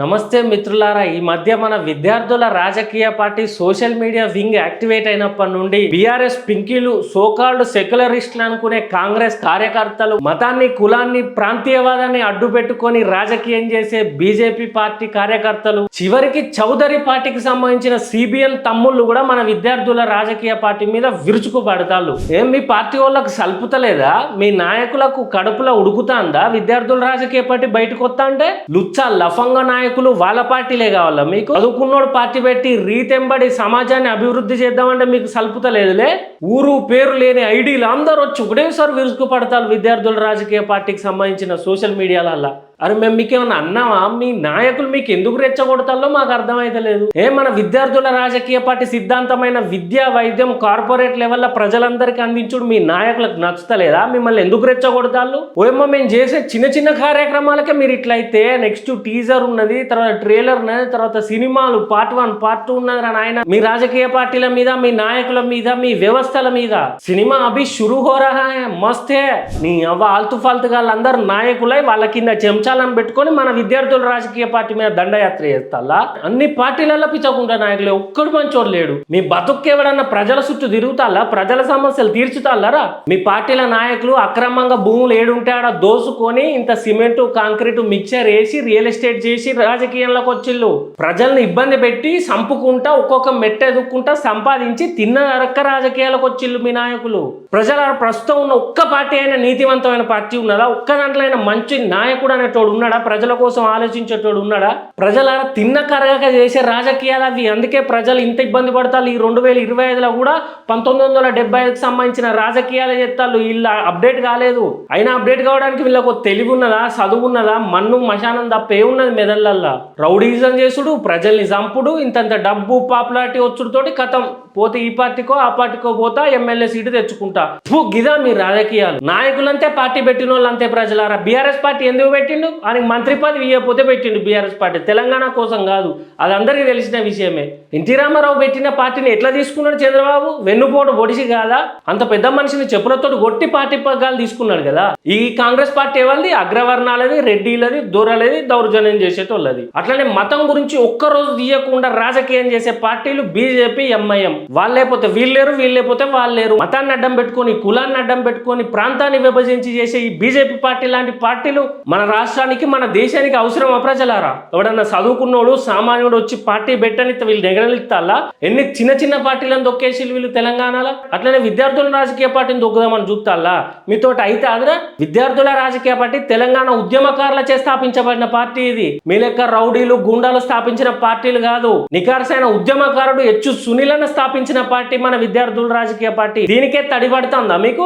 నమస్తే మిత్రులారా ఈ మధ్య మన విద్యార్థుల రాజకీయ party social media wing activate అయినప్పటి నుండి బీఆర్ఎస్ పింకీలు సోకాల్డ్ సెక్యులరిస్టులు అనుకునే కాంగ్రెస్ కార్యకర్తలు మతాన్ని కులాన్ని ప్రాంతీయవాదాన్ని అడ్డు పెట్టుకొని రాజకీయం చేసే బీజేపీ పార్టీ కార్యకర్తలు చివరికి చౌదరి పార్టీకి సంబంధించిన సిబిఎన్ తమ్ముళ్ళు కూడా మన విద్యార్థుల రాజకీయ పార్టీ మీద విరుచుకుపడతాళ్ళు. ఏం మీ పార్టీ వాళ్ళకు సల్పుతలేదా? మీ నాయకులకు కడుపులో ఉడుకుతాందా? విద్యార్థుల రాజకీయ పార్టీ బయటకు వస్తా అంటే లుచ్చా లఫంగా నాయకులు వాళ్ళ పార్టీలే కావాలా మీకు? చదువుకున్నోడు పార్టీ పెట్టి రీతెంబడి సమాజాన్ని అభివృద్ధి చేద్దామంటే మీకు సల్పుతలేదులే ఊరు పేరు లేని ఐడీలు అందరూ వచ్చి ఒకటేసారి విరుచుకు పడతారు విద్యార్థుల రాజకీయ పార్టీకి సంబంధించిన సోషల్ మీడియాలల్లా. అరే మేము మీకేమన్నా అన్నావా? మీ నాయకులు మీకు ఎందుకు రెచ్చగొడతాలో మాకు అర్థమైతలేదు ఏ మన విద్యార్థుల రాజకీయ పార్టీ సిద్ధాంతమైన విద్య వైద్యం కార్పొరేట్ లెవెల్లో ప్రజలందరికీ అందించుడు మీ నాయకులకు నచ్చుతలేదా? మిమ్మల్ని ఎందుకు రెచ్చగొడతాళ్ళు? ఓయమ్మ మేము చేసే చిన్న చిన్న కార్యక్రమాలకే మీరు ఇట్లయితే నెక్స్ట్ టీజర్ ఉన్నది తర్వాత ట్రైలర్ ఉన్నది తర్వాత సినిమాలు పార్ట్ వన్ పార్ట్ టూ ఉన్నది అని ఆయన మీ రాజకీయ పార్టీల మీద మీ నాయకుల మీద మీ వ్యవస్థల మీద సినిమా అభి షురు హో రహా మస్తే నీ అవ్వ ఆల్తు ఫాల్తు వాళ్ళందరూ నాయకులై వాళ్ళ కింద చెంచాలను పెట్టుకొని మన విద్యార్థుల రాజకీయ పార్టీ మీద దండయాత్ర చేస్తాలా అన్ని పార్టీలలో పిచ్చకుండా నాయకులే ఒక్కడు మంచోడు లేడు. మీ బతుక్కి ఎవడన్నా ప్రజల చుట్టూ తిరుగుతాలా ప్రజల సమస్యలు తీర్చుతాలరా మీ పార్టీల నాయకులు అక్రమంగా భూములు ఏడుంటే ఆడ దోసుకొని ఇంత సిమెంట్ కాంక్రీట్ మిక్చర్ వేసి రియల్ ఎస్టేట్ చేసి రాజకీయంలోకి వచ్చిళ్ళు. ప్రజల్ని ఇబ్బంది పెట్టి సంపుకుంటా ఒక్కొక్క మెట్ట ఎదుక్కుంటా సంపాదించి తిన్న రక్క రాజకీయాలకు వచ్చిళ్ళు మీ నాయకులు. ప్రజల ప్రస్తుతం ఉన్న ఒక్క పార్టీ అయిన నీతివంతమైన పార్టీ ఉన్నదా? ఒక్క దాంట్లో అయినా మంచి నాయకుడు అనేటోడు ఉన్నాడా? ప్రజల కోసం ఆలోచించేటోడు ఉన్నాడా? ప్రజల తిన్న కరగక చేసే రాజకీయాలు అవి. అందుకే ప్రజలు ఇంత ఇబ్బంది పడతారు ఈ రెండు వేల ఇరవై ఐదులో కూడా పంతొమ్మిది వందల డెబ్బై ఐదుకి సంబంధించిన రాజకీయాలు చేస్తారు వీళ్ళు అప్డేట్ కాలేదు. అయినా అప్డేట్ కావడానికి వీళ్ళకు తెలివి ఉన్నదా? చదువు ఉన్నదా? మన్ను మశానం తప్ప ఏమున్నది మెదళ్ళల్లో? రౌడీజం చేసుడు ప్రజల్ని చంపుడు ఇంతంత డబ్బు పాపులారిటీ వచ్చుడుతోటి కథం. పోతే ఈ పార్టీకో ఆ పార్టీకో పోతా ఎమ్మెల్యే సీటు తెచ్చుకుంటా. ఫు, గిదా మీ రాజకీయాలు. నాయకులంతే పార్టీ పెట్టిన వాళ్ళు అంతే ప్రజలారా. బీఆర్ఎస్ పార్టీ ఎందుకు పెట్టిండు? ఆయనకి మంత్రి పదవి ఇవ్వకపోతే పెట్టిండు బీఆర్ఎస్ పార్టీ. తెలంగాణ కోసం కాదు. అది అందరికీ తెలిసిన విషయమే. ఎన్టీ రామారావు పెట్టిన పార్టీని ఎట్లా తీసుకున్నాడు చంద్రబాబు? వెన్నుపోటు ఒడిసి కాదా? అంత పెద్ద మనిషిని చెప్పులతో కొట్టి పార్టీ పగ్గాలు తీసుకున్నాడు కదా. ఈ కాంగ్రెస్ పార్టీ ఎవరిది? అగ్రవర్ణాలది రెడ్డిలది దొరలది దౌర్జన్యం చేసేటోళ్ళది. అట్లనే మతం గురించి ఒక్కరోజు తీయకుండా రాజకీయం చేసే పార్టీలు బీజేపీ ఎంఐఎం. వాళ్ళు లేకపోతే వీళ్ళేరు వీళ్ళేపోతే లేరు. మతాన్ని అడ్డం పెట్టుకొని కులాన్ని అడ్డం పెట్టుకొని ప్రాంతాన్ని విభజించి చేసే ఈ బీజేపీ పార్టీ లాంటి పార్టీలు మన రాష్ట్రానికి మన దేశానికి అవసరం ప్రజలారా? ఎవడన్నా చదువుకున్నోడు సామాన్యుడు వచ్చి పార్టీ పెట్టని వీళ్ళు నెగలిస్తాలా ఎన్ని చిన్న చిన్న పార్టీలను దొక్కేసి వీళ్ళు తెలంగాణలో? అట్లనే విద్యార్థుల రాజకీయ పార్టీని దొక్కుదామని చూస్తాలా మీతో అయితే ఆదరా విద్యార్థుల రాజకీయ పార్టీ తెలంగాణ ఉద్యమకారుల చే స్థాపించబడిన పార్టీ ఇది. మీ లెక్క రౌడీలు గుండాలు స్థాపించిన పార్టీలు కాదు. నికార్సైన ఉద్యమకారుడు హెచ్చు సునీలను స్థాపించిన పార్టీ మన విద్యార్థుల రాజకీయ పార్టీ. దీనికే తడిపడుతుందా మీకు?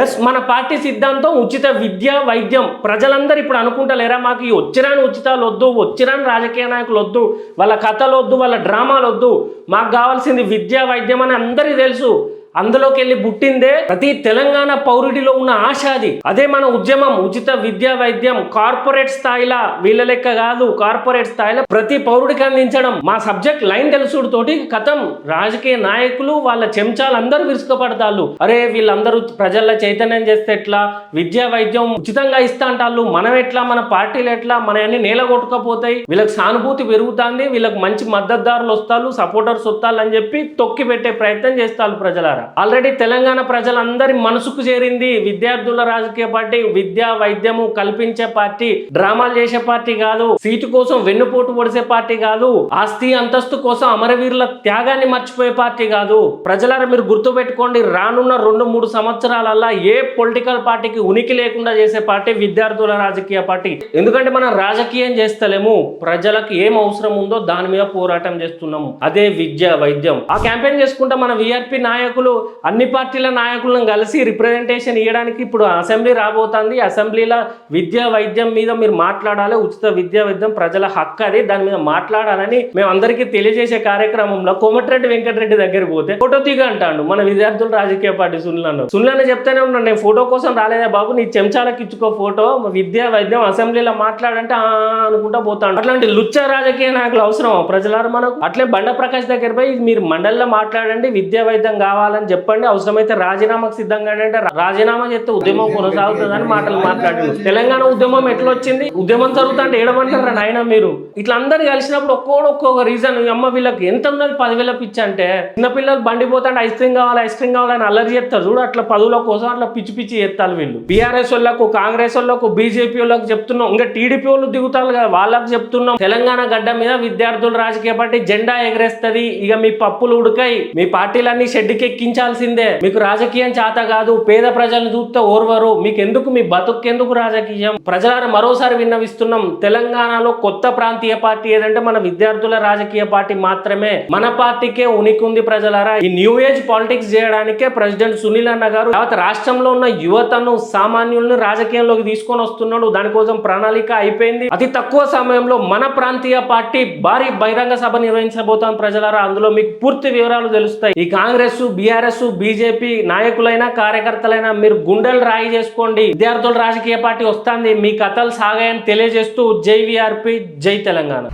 ఎస్ మన పార్టీ సిద్ధాంతం ఉచిత విద్య వైద్యం. ప్రజలందరూ ఇప్పుడు అనుకుంటలేరా మాకు ఈ వచ్చిరాని ఉచితాలు వద్దు వచ్చిరాని రాజకీయ నాయకులు వద్దు వాళ్ళ కథలు వద్దు వాళ్ళ డ్రామాలు వద్దు. మాకు కావాల్సింది విద్య వైద్యం అని అందరికీ తెలుసు. అందులోకి వెళ్ళి పుట్టిందే ప్రతి తెలంగాణ పౌరుడిలో ఉన్న ఆశ అది. అదే మన ఉద్యమం ఉచిత విద్య వైద్యం కార్పొరేట్ స్థాయిలో వీళ్ళ లెక్క కాదు కార్పొరేట్ స్థాయిలో ప్రతి పౌరుడికి అందించడం. మా సబ్జెక్ట్ లైన్ తెలుసుడు తోటి కథం. రాజకీయ నాయకులు వాళ్ళ చెంచాలు అందరూ విరుచుకుపడతాళ్ళు. అరే వీళ్ళందరూ ప్రజల చైతన్యం చేస్తే ఎట్లా? విద్యా వైద్యం ఉచితంగా ఇస్తా అంటాళ్ళు. మనం ఎట్లా? మన పార్టీలు ఎట్లా? మన అన్ని నేల కొట్టుకపోతాయి వీళ్ళకి సానుభూతి పెరుగుతుంది. వీళ్ళకి మంచి మద్దతుదారులు వస్తారు సపోర్టర్స్ వస్తారు అని చెప్పి తొక్కి పెట్టే ప్రయత్నం చేస్తారు ప్రజలారా. ఆల్రెడీ తెలంగాణ ప్రజలందరి మనసుకు చేరింది విద్యార్థుల రాజకీయ పార్టీ విద్యా వైద్యము కల్పించే పార్టీ డ్రామాలు చేసే పార్టీ కాదు సీటు కోసం వెన్నుపోటు పొడిసే పార్టీ కాదు ఆస్తి అంతస్తు కోసం అమరవీరుల త్యాగాన్ని మర్చిపోయే పార్టీ కాదు. ప్రజలారా మీరు గుర్తుపెట్టుకోండి రానున్న రెండు మూడు సంవత్సరాలల్లా ఏ పొలిటికల్ పార్టీకి ఉనికి లేకుండా చేసే పార్టీ విద్యార్థుల రాజకీయ పార్టీ. ఎందుకంటే మనం రాజకీయం చేస్తలేము ప్రజలకు ఏం అవసరం ఉందో దాని మీద పోరాటం చేస్తున్నాము. అదే విద్య వైద్యం. ఆ క్యాంపెయిన్ చేసుకుంటే మన విఆర్పి నాయకులు అన్ని పార్టీల నాయకులను కలిసి రిప్రజెంటేషన్ ఇవ్వడానికి ఇప్పుడు అసెంబ్లీ రాబోతుంది. అసెంబ్లీలో విద్య వైద్యం మీద మీరు మాట్లాడాలి. ఉచిత విద్య వైద్యం ప్రజల హక్కు అది. దాని మీద మాట్లాడాలని మేము అందరికీ తెలియజేసే కార్యక్రమంలో కోమటిరెడ్డి వెంకటరెడ్డి దగ్గర పోతే ఫోటో తీగ అంటాడు. మన విద్యార్థులు రాజకీయ పార్టీ సున్లను సున్లను చెప్తేనే ఉన్నాను నేను ఫోటో కోసం రాలేదా బాబు నీ చెంచాలకు ఇచ్చుకో ఫోటో. విద్య వైద్యం అసెంబ్లీలో మాట్లాడంటే అనుకుంటా పోతాడు. అట్లాంటి లుచ్చ రాజకీయ నాయకులు అవసరం ప్రజలారు మనకు? అట్లే బండ ప్రకాష్ దగ్గర పోయి మీరు మండలిలో మాట్లాడండి విద్యా వైద్యం కావాలని కావాలని చెప్పండి. అవసరమైతే రాజీనామాకు సిద్ధంగా అంటే రాజీనామా చేస్తే ఉద్యమం కొనసాగుతుందని మాటలు మాట్లాడిండు తెలంగాణ ఉద్యమం ఎట్లా వచ్చింది ఉద్యమం జరుగుతుంటే ఏడమంటారా నాయన మీరు? ఇట్లా అందరు కలిసినప్పుడు ఒక్కోడు ఒక్కొక్క రీజన్ అమ్మ వీళ్ళకి ఎంత ఉన్నది? పదివేల పిచ్చి అంటే చిన్నపిల్లలు బండి పోతాంటే ఐస్ క్రీమ్ కావాలి ఐస్ క్రీమ్ కావాలని అల్లరి చేస్తారు. చూడు అట్లా పదవుల కోసం అట్లా పిచ్చి పిచ్చి చేస్తారు వీళ్ళు. బీఆర్ఎస్ వాళ్ళకు కాంగ్రెస్ వాళ్ళకు బీజేపీ వాళ్ళకు చెప్తున్నాం. ఇంకా టీడీపీ వాళ్ళు దిగుతారు కదా వాళ్ళకి చెప్తున్నాం. తెలంగాణ గడ్డ మీద విద్యార్థులు రాజకీయ పార్టీ జెండా ఎగరేస్తుంది. ఇక మీ పప్పులు ఉడకాయి మీ పార్టీలన్నీ షెడ్డుకి ఎక్కించాల్సిందే మీకు రాజకీయం చేత కాదు పేద ప్రజలను చూస్తే ఓర్వరు. మీకు ఎందుకు మీ బతుకెందుకు రాజకీయం? ప్రజలను మరోసారి విన్నవిస్తున్నాం తెలంగాణలో కొత్త ప్రాంతీయ పార్టీ ఏదంటే మన విద్యార్థుల రాజకీయ పార్టీ మాత్రమే. మన పార్టీకే ఉనికి ఉంది ప్రజలారా. ఈ న్యూ ఏజ్ పాలిటిక్స్ చేయడానికే ప్రెసిడెంట్ సునీల్ అన్న గారు తర్వాత రాష్ట్రంలో ఉన్న యువతను సామాన్యులను రాజకీయంలోకి తీసుకొని వస్తున్నాడు. దానికోసం ప్రణాళిక అయిపోయింది. అతి తక్కువ సమయంలో మన ప్రాంతీయ పార్టీ భారీ బహిరంగ సభ నిర్వహించబోతాం ప్రజలారా. అందులో మీకు పూర్తి వివరాలు తెలుస్తాయి. ఈ కాంగ్రెస్ బీఆర్ఎస్ బీజేపీ నాయకులైనా కార్యకర్తలైనా మీరు గుండెలు రాయి చేసుకోండి. విద్యార్థుల రాజకీయ పార్టీ వస్తుంది. మీ కథలు సాగాయని తెలియజేస్తూ జై విఆర్పి జై తెలంగాణ.